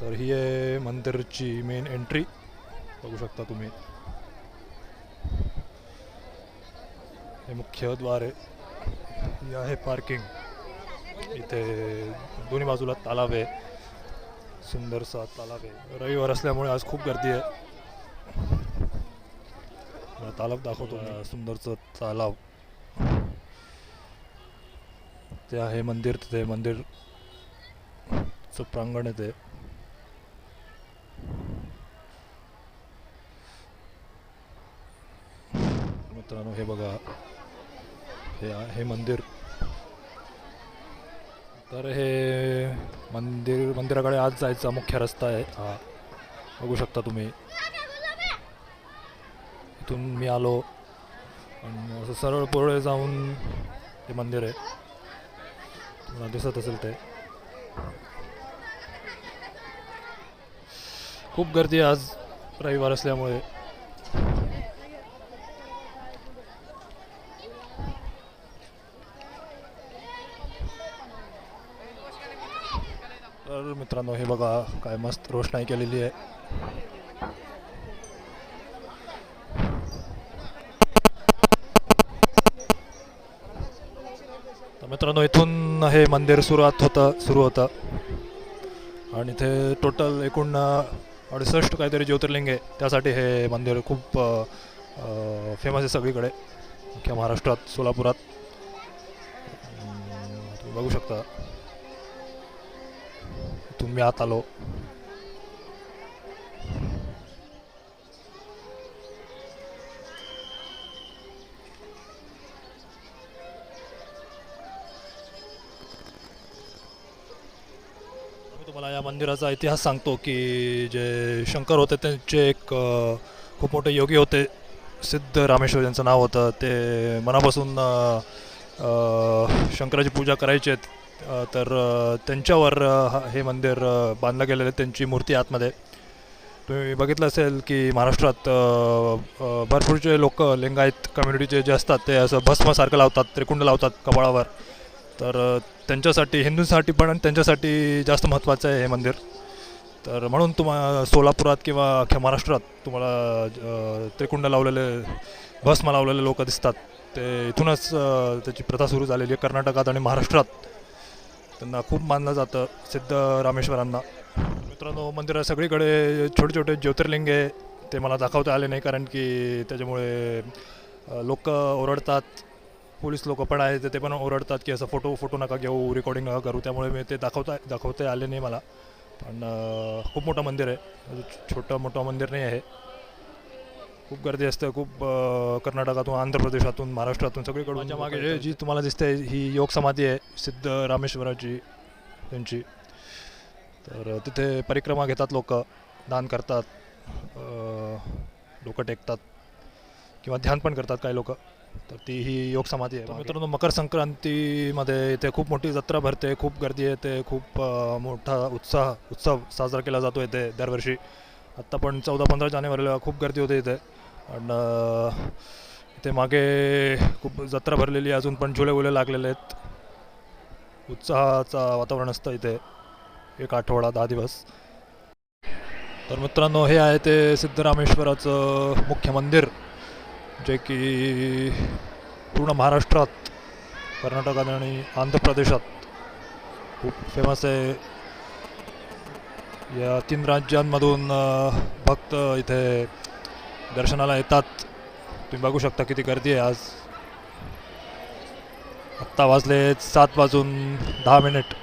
तर ही आहे मंदिरची main entry बघू शकता तुम्ही. हे मुख्य द्वार आहे. ही आहे पार्किंग इथे दोन्ही बाजूला तलाव आहे. सुंदरसा तलाव आहे. रविवार असल्यामुळे आज खूप गर्दी आहे. तलाव दाखवतो. सुंदरचं तलाव. ते आहे मंदिर. तिथे मंदिर प्रांगण आहे ते. मित्रांनो हे बघा. हे हे मंदिर. तर हे मंदिर मंदिराकडे आज जायचा मुख्य रस्ता आहे हा. बघू शकता तुम्ही. इथून मी आलो. आणि असं सरळ पुढे जाऊन हे मंदिर आहे. तुम्हाला दिसत असेल ते. खूप गर्दी आहे आज रविवार असल्यामुळे तर मित्रांनो हे बघा काय मस्त रोषणाई केलेली आहे. तर मित्रांनो इथून हे मंदिर सुरुवात होतं सुरू होतं. आणि ते टोटल एकूण अडुसष्ट काहीतरी ज्योतिर्लिंग आहे. त्यासाठी हे मंदिर खूप फेमस आहे सगळीकडे. अख्ख्या महाराष्ट्रात सोलापुरात. तुम्ही बघू शकता. तुम्ही आत आलो मी तुम्हाला या मंदिराचा इतिहास सांगतो की जे शंकर होते त्यांचे एक खूप मोठे योगी होते. सिद्ध रामेश्वर यांचं नाव होतं. ते मनापासून शंकराची पूजा करायचे. तर त्यांच्यावर हा- हे मंदिर बांधलं गेलेलं आहे त्यांची मूर्ती आतमध्ये. तुम्ही बघितलं असेल की महाराष्ट्रात भरपूरचे लोक लिंगायत कम्युनिटीचे जे असतात ते असं भस्मासारखं लावतात त्रिकुंड लावतात कपाळावर. तर त्यांच्यासाठी हिंदूंसाठी पण आणि त्यांच्यासाठी जास्त महत्त्वाचं आहे हे मंदिर. तर म्हणून तुम्हा सोलापुरात किंवा अख्ख्या महाराष्ट्रात तुम्हाला त्रिकुंड लावलेले भस्म लावलेले लोक दिसतात. ते इथूनच त्याची प्रथा सुरू झालेली आहे कर्नाटकात आणि महाराष्ट्रात. त्यांना खूप मानलं जातं सिद्ध रामेश्वरांना. मित्रांनो मंदिरात सगळीकडे छोटे छोटे ज्योतिर्लिंग आहे ते मला दाखवता आले नाही कारण की त्याच्यामुळे लोक ओरडतात. पोलीस लोक पण आहेत ते पण ओरडतात की असं फोटो फोटो नका घेऊ रेकॉर्डिंग नका करू. त्यामुळे मी ते दाखवता दाखवता आले नाही मला. पण खूप मोठं मंदिर आहे. छोटं मोठं मंदिर नाही आहे. खूप गर्दी असते खूप कर्नाटकातून आंध्र प्रदेशातून महाराष्ट्रातून सगळीकडून मागे जे- तुम्हाला दिसते ही योग समाधी आहे सिद्ध रामेश्वराची त्यांची. तर तिथे परिक्रमा घेतात लोक दान करतात डोकं टेकतात किंवा ध्यान पण करतात काही लोक. तर ती ही योग समाधी आहे मित्रांनो मकर संक्रांतीमध्ये इथे खूप मोठी जत्रा भरते खूप गर्दी येते खूप मोठा उत्साह उत्सव साजरा केला जातो इथे दरवर्षी. आत्ता पण चौदा पंधरा जानेवारीला खूप गर्दी होते इथे. आणि इथे मागे खूप जत्रा भरलेली अजून पण झुले गुले लागलेले आहेत. उत्साहाचा वातावरण असतं इथे. एक आठवडा दहा दिवस. तर मित्रांनो हे आहे ते सिद्धरामेश्वराचं मुख्य मंदिर जे की पूर्ण महाराष्ट्रात कर्नाटकात आणि आंध्र प्रदेशात खूप फेमस आहे. या तीन राज्यांमधून भक्त इथे दर्शनाला येतात. तुम्ही बघू शकता किती गर्दी आहे आज. आत्ता वाजले सात वाजून दहा मिनिट.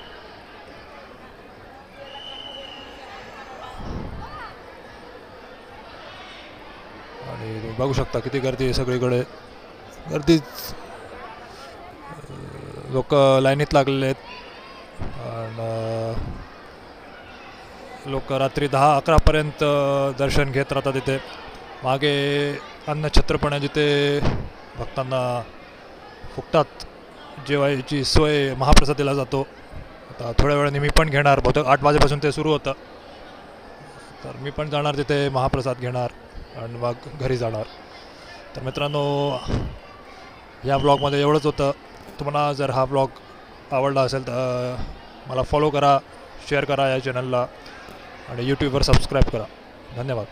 आणि तुम्ही बघू शकता किती गर्दी आहे सगळीकडे. गर्दीच लोक लाईनीत लागलेले आहेत. आणि लोक रात्री दहा अकरापर्यंत दर्शन घेत राहतात इथे मागे अन्नछत्रपणा जिथे भक्तांना फुकटात जेवायची सोय महाप्रसाद दिला जातो. आता थोड्या वेळाने मी पण घेणार. बहुतेक आठ वाजेपासून ते सुरू होतं. तर मी पण जाणार तिथे महाप्रसाद घेणार आणि मग घरी जाणार. तर मित्रांनो या ब्लॉगमध्ये एवढंच होतं. तुम्हाला जर हा ब्लॉग आवडला असेल तर मला फॉलो करा शेअर करा या चॅनलला आणि यूट्यूबवर सबस्क्राईब करा. धन्यवाद.